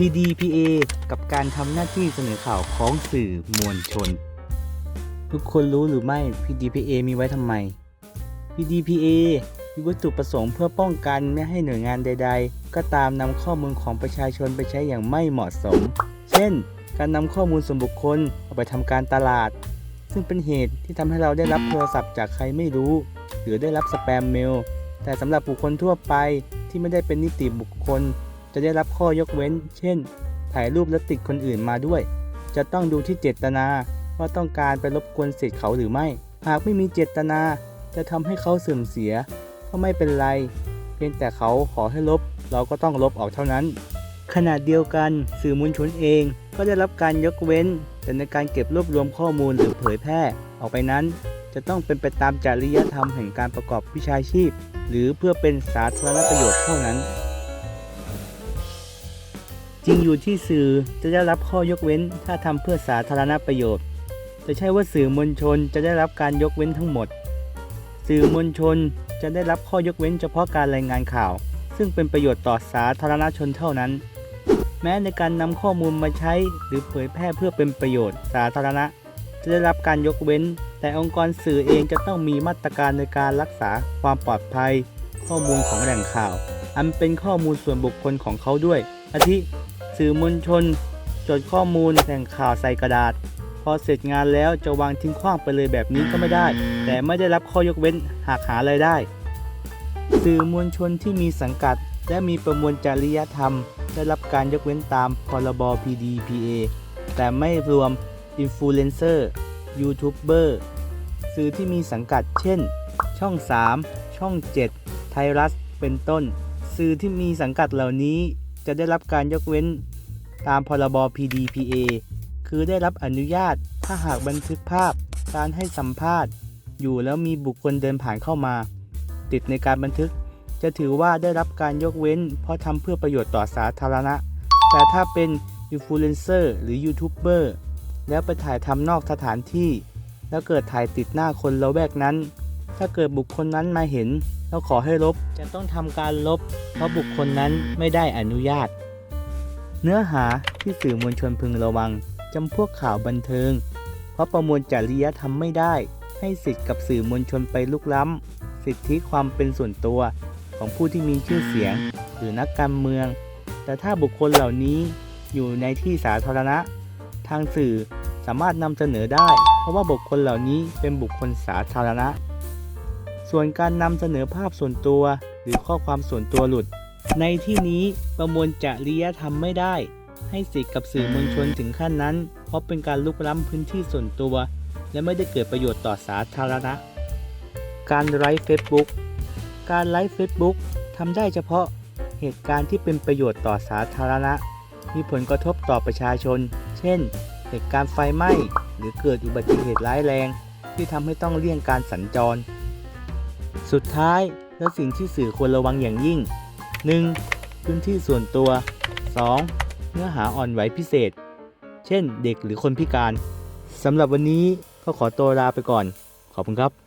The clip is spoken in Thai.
PDPA กับการทำหน้าที่เสนอข่าวของสื่อมวลชน ทุกคนรู้หรือไม่ PDPA มีไว้ทำไม PDPA มีวัตถุประสงค์เพื่อป้องกันไม่ให้หน่วยงานใด ๆ ก็ตามนำข้อมูลของประชาชนไปใช้อย่างไม่เหมาะสม เช่น การนำข้อมูลส่วนบุคคลเอาไปทำการตลาด ซึ่งเป็นเหตุที่ทำให้เราได้รับโทรศัพท์จากใครไม่รู้ หรือได้รับสแปมเมล แต่สำหรับบุคคลทั่วไปที่ไม่ได้เป็นนิติบุคคล จะได้รับข้อยกเว้น เช่น ถ่ายรูปและติดคนอื่นมาด้วย จะต้องดูที่เจตนาว่าต้องการไปรบกวนสิทธิ์เขาหรือไม่ หากไม่มีเจตนา จะทำให้เขาเสื่อมเสีย ก็ไม่เป็นไร เพียงแต่เขาขอให้ลบ เราก็ต้องลบออกเท่านั้น ขณะเดียวกันสื่อมวลชนเองก็ได้รับการยกเว้น แต่ในการเก็บรวบรวมข้อมูลหรือเผยแพร่ออกไปนั้น จะต้องเป็นไปตามจริยธรรมแห่งการประกอบวิชาชีพ หรือเพื่อเป็นสาธารณประโยชน์เท่านั้น จริงอยู่ที่สื่อจะได้รับข้อยกเว้นถ้าทำเพื่อสาธารณประโยชน์ แต่ใช่ว่าสื่อมวลชนจะได้รับการยกเว้นทั้งหมด สื่อมวลชนจะได้รับข้อยกเว้นเฉพาะการรายงานข่าว ซึ่งเป็นประโยชน์ต่อสาธารณชนเท่านั้น แม้ในการนำข้อมูลมาใช้หรือเผยแพร่เพื่อเป็นประโยชน์สาธารณะ จะได้รับการยกเว้น แต่องค์กรสื่อเองจะต้องมีมาตรการในการรักษาความปลอดภัย ข้อมูลของแหล่งข่าว อันเป็นข้อมูลส่วนบุคคลของเขาด้วยอาทิ สื่อมวลชน จดข้อมูลแหล่งข่าวใส่กระดาษ พอเสร็จงานแล้วจะวางทิ้งขว้างไปเลยแบบนี้ก็ไม่ได้ แต่ไม่ได้รับข้อยกเว้นหากหารายได้ สื่อมวลชนที่มีสังกัด และมีประมวลจริยธรรม ได้รับการยกเว้นตามพรบ PDPA แต่ไม่รวมอินฟลูเอนเซอร์ยูทูบเบอร์สื่อที่มีสังกัด เช่น ช่อง 3 ช่อง 7 ไทยรัฐเป็นต้น สื่อที่มีสังกัดเหล่านี้ จะได้รับการยกเว้นตามพรบ PDPA คือได้รับอนุญาตถ้าหากบันทึกภาพ การให้สัมภาษณ์ อยู่แล้วมีบุคคลเดินผ่านเข้ามา ติดในการบันทึก จะถือว่าได้รับการยกเว้น เพราะทำเพื่อประโยชน์ต่อสาธารณะ แต่ถ้าเป็นอินฟลูเอนเซอร์หรือยูทูบเบอร์แล้วไปถ่ายทำนอกสถานที่ แล้วเกิดถ่ายติดหน้าคนละแวกนั้น ถ้าเกิดบุคคลนั้นมาเห็น แล้วขอให้ลบจะต้องทำการลบ เพราะบุคคลนั้นไม่ได้อนุญาต เนื้อหาที่สื่อมวลชนพึงระวังจำพวกข่าวบันเทิง เพราะประมวลจริยธรรมไม่ได้ ให้สิทธิ์กับสื่อมวลชนไปลุกล้ำ สิทธิความเป็นส่วนตัวของผู้ที่มีชื่อเสียง หรือนักการเมือง แต่ถ้าบุคคลเหล่านี้อยู่ในที่สาธารณะ ทางสื่อสามารถนำเสนอได้ เพราะว่าบุคคลเหล่านี้เป็นบุคคลสาธารณะ ส่วนการนำเสนอภาพส่วนตัว หรือข้อความส่วนตัวหลุด ในที่นี้ประมวลจริยธรรมไม่ได้ ให้สิทธิ์กับสื่อมวลชนถึงขั้นนั้น เพราะเป็นการลุกล้ำพื้นที่ส่วนตัว และไม่ได้เกิดประโยชน์ต่อสาธารณะ การไลฟ์เฟซบุ๊กการไลฟ์เฟซบุ๊กทำได้เฉพาะเหตุการณ์ที่เป็นประโยชน์ต่อสาธารณะ มีผลกระทบต่อประชาชน เช่น เหตุการณ์ไฟไหม้ หรือเกิดอุบัติเหตุร้ายแรง ที่ทำให้ต้องเลี่ยงการสัญจร สุดท้ายและสิ่งที่สื่อควรระวังอย่างยิ่ง 1. พื้นที่ส่วนตัว 2. เนื้อหาอ่อนไหวพิเศษ เช่น เด็กหรือคนพิการสำหรับวันนี้ก็ขอตัวลาไปก่อน ขอบคุณครับ